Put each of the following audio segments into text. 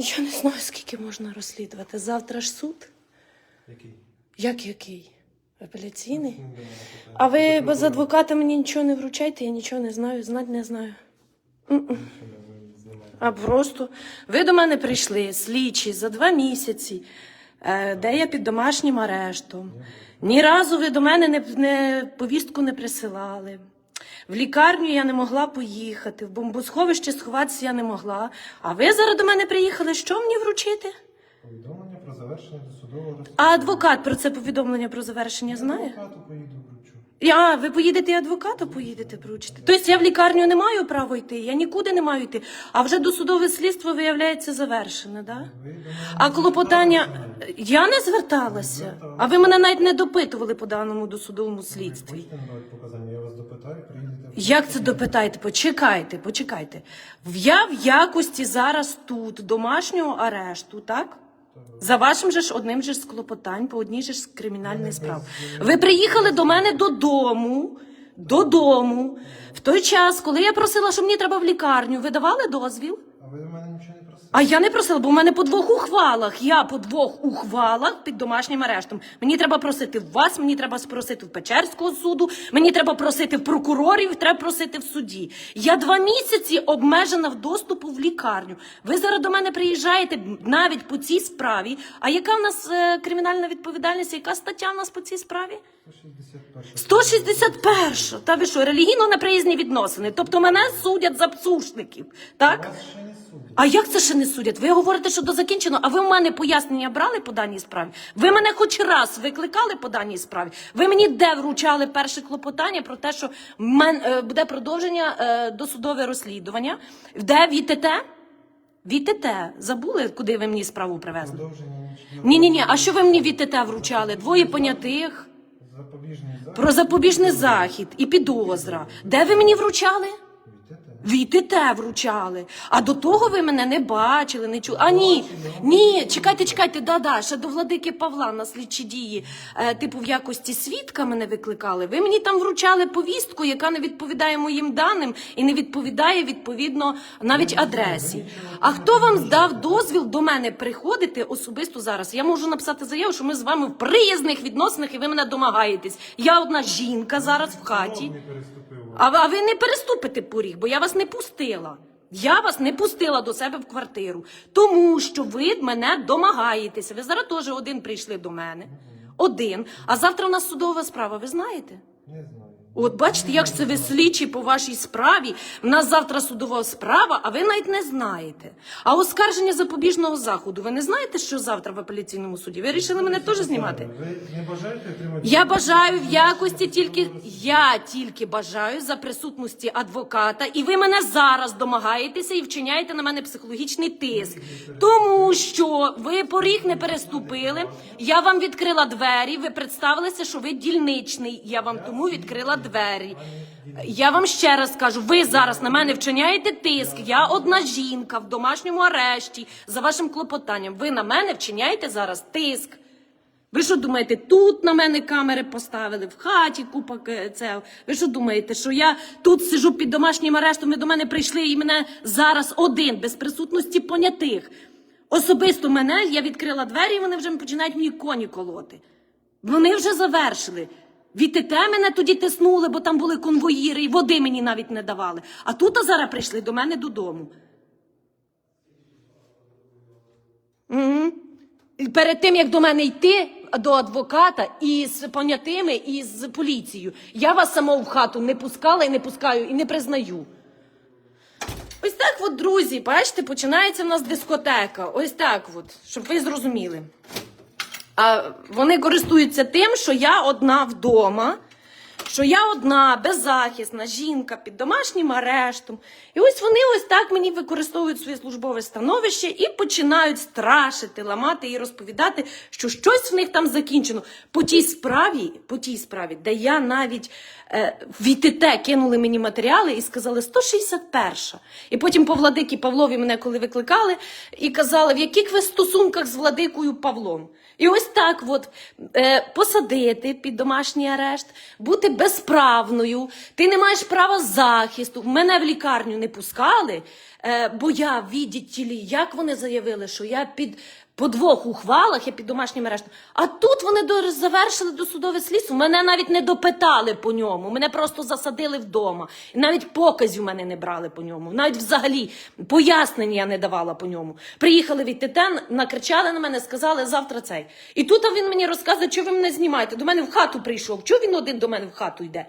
Я не знаю, скільки можна розслідувати. Завтра ж суд. Який? Як який? Апеляційний? Питання. А ви без адвоката мені нічого не вручайте, я нічого не знаю, знати не знаю. Знімаєте? А просто ви до мене прийшли, слідчі, за два місяці, е, де я під домашнім арештом. Ні разу ви до мене не, не повістку не присилали. В лікарню я не могла поїхати, в бомбосховище сховатися я не могла. А ви зараз до мене приїхали, що мені вручити? Повідомлення про завершення досудового розслідування. А адвокат про це повідомлення про завершення знає? Адвокату поїду Я, ви поїдете і адвоката поїдете вручити. Тобто я в лікарню не маю права йти, я нікуди не маю йти. А вже досудове слідство виявляється завершене, да? А клопотання я не зверталася. А ви мене навіть не допитували по даному досудовому слідстві. Я вас допитаю. Як це допитаєте? Почекайте, почекайте. В- Я в якості зараз тут домашнього арешту, так? За вашим же ж одним же ж з клопотань по одній же ж з кримінальних справ. Ви приїхали до мене додому. Додому. В той час, коли я просила, що мені треба в лікарню, ви давали дозвіл? А ви до мене нічого не просили? А я не просила, бо в мене по двох ухвалах. Я по двох ухвалах під домашнім арештом. Мені треба просити в вас, мені треба спросити в Печерського суду, мені треба просити в прокурорів, треба просити в суді. Я два місяці обмежена в доступу в лікарню. Ви зараз до мене приїжджаєте навіть по цій справі. А яка в нас е, кримінальна відповідальність? Яка стаття в нас по цій справі? 161. 161. Та ви що, релігійно неприязні відносини? Тобто мене судять за псушників, так? Вас ще. А як це ще не судять? Ви говорите, що до закінчено, а ви в мене пояснення брали по даній справі? Ви мене хоч раз викликали по даній справі? Ви мені де вручали перше клопотання про те, що мен, е, буде продовження е, досудове розслідування? Де ВІТТ? ВІТТ. Забули, куди ви мені справу привезли? Продовження. Ні, ні, ні. А що ви мені ВІТТ вручали? Двоє понятих Запобіжний захід. про запобіжний захід і підозра. Де ви мені вручали? ВІТТ вручали. А до того ви мене не бачили, не чули. А ні, ні, чекайте, чекайте, да-да, ще до владики Павла на слідчі дії, е, типу в якості свідка мене викликали. Ви мені там вручали повістку, яка не відповідає моїм даним і не відповідає відповідно навіть адресі. А хто вам здав дозвіл до мене приходити особисто зараз? Я можу написати заяву, що ми з вами в приязних відносинах і ви мене домагаєтесь. Я одна жінка зараз в хаті. А, а ви не переступите поріг, бо я вас не пустила. Я вас не пустила до себе в квартиру, тому що ви мене домагаєтеся. Ви зараз теж один прийшли до мене. Один. А завтра у нас судова справа, ви знаєте? Не знаю. От бачите, як ж це ви слідчі по вашій справі. В нас завтра судова справа, а ви навіть не знаєте. А оскарження запобіжного заходу. Ви не знаєте, що завтра в апеляційному суді? Ви вирішили мене теж знімати? Ви не бажаєте отримати? Я бажаю в якості тільки я тільки бажаю за присутності адвоката, і ви мене зараз домагаєтеся і вчиняєте на мене психологічний тиск, тому що ви поріг не переступили. Я вам відкрила двері. Ви представилися, що ви дільничний. Я вам тому відкрила двері. Я вам ще раз кажу, ви зараз на мене вчиняєте тиск. Я одна жінка в домашньому арешті за вашим клопотанням. Ви на мене вчиняєте зараз тиск. Ви що думаєте, тут на мене камери поставили, в хаті купа це. Ви що думаєте, що я тут сижу під домашнім арештом, ви до мене прийшли і мене зараз один, без присутності понятих. Особисто мене, я відкрила двері, і вони вже починають мені коні колоти. Вони вже завершили. ВІТТ мене тоді тиснули, бо там були конвоїри, і води мені навіть не давали. А тут а зараз прийшли до мене додому. Угу. Перед тим, як до мене йти до адвоката і з понятими, і з поліцією, я вас самого в хату не пускала і не пускаю, і не признаю. Ось так от, друзі, бачите, починається в нас дискотека. Ось так от, щоб ви зрозуміли. Вони користуються тим, що я одна вдома, що я одна, беззахисна жінка під домашнім арештом. І ось вони ось так мені використовують своє службове становище і починають страшити, ламати і розповідати, що щось в них там закінчено. По тій справі, по тій справі, де я навіть е, в ІТТ кинули мені матеріали і сказали 161. І потім по владикі Павлові мене коли викликали і казали, в яких ви стосунках з владикою Павлом. І ось так от е, посадити під домашній арешт, бути безправною, ти не маєш права захисту. Мене в лікарню не пускали. Е, бо я відділі, як вони заявили, що я під по двох ухвалах, я під домашнім арештом. А тут вони до, завершили досудове слідство. Мене навіть не допитали по ньому. Мене просто засадили вдома. І навіть показів мене не брали по ньому. Навіть взагалі пояснень я не давала по ньому. Приїхали від ТТН, накричали на мене, сказали завтра цей. І тут він мені розказує, що ви мене знімаєте. До мене в хату прийшов. Чого він один до мене в хату йде?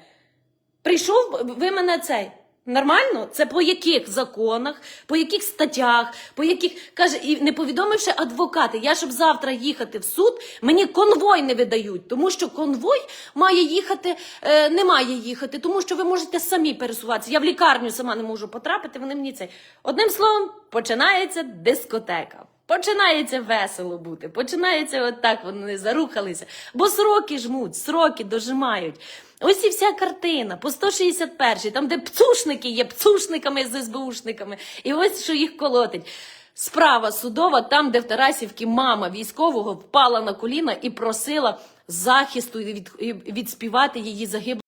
Прийшов, ви мене цей. Нормально? Це по яких законах, по яких статтях, по яких каже, і не повідомивши адвокати, я щоб завтра їхати в суд, мені конвой не видають, тому що конвой має їхати, е, не має їхати, тому що ви можете самі пересуватися. Я в лікарню сама не можу потрапити. Вони мені це одним словом починається дискотека. Починається весело бути, починається отак, вони зарухалися. Бо сроки жмуть, сроки дожимають. Ось і вся картина по 161-й, там, де пцушники є, пцушниками з СБУшниками. І ось що їх колотить. Справа судова, там, де в Тарасівці мама військового впала на коліна і просила захисту від, і відспівати її загиблу.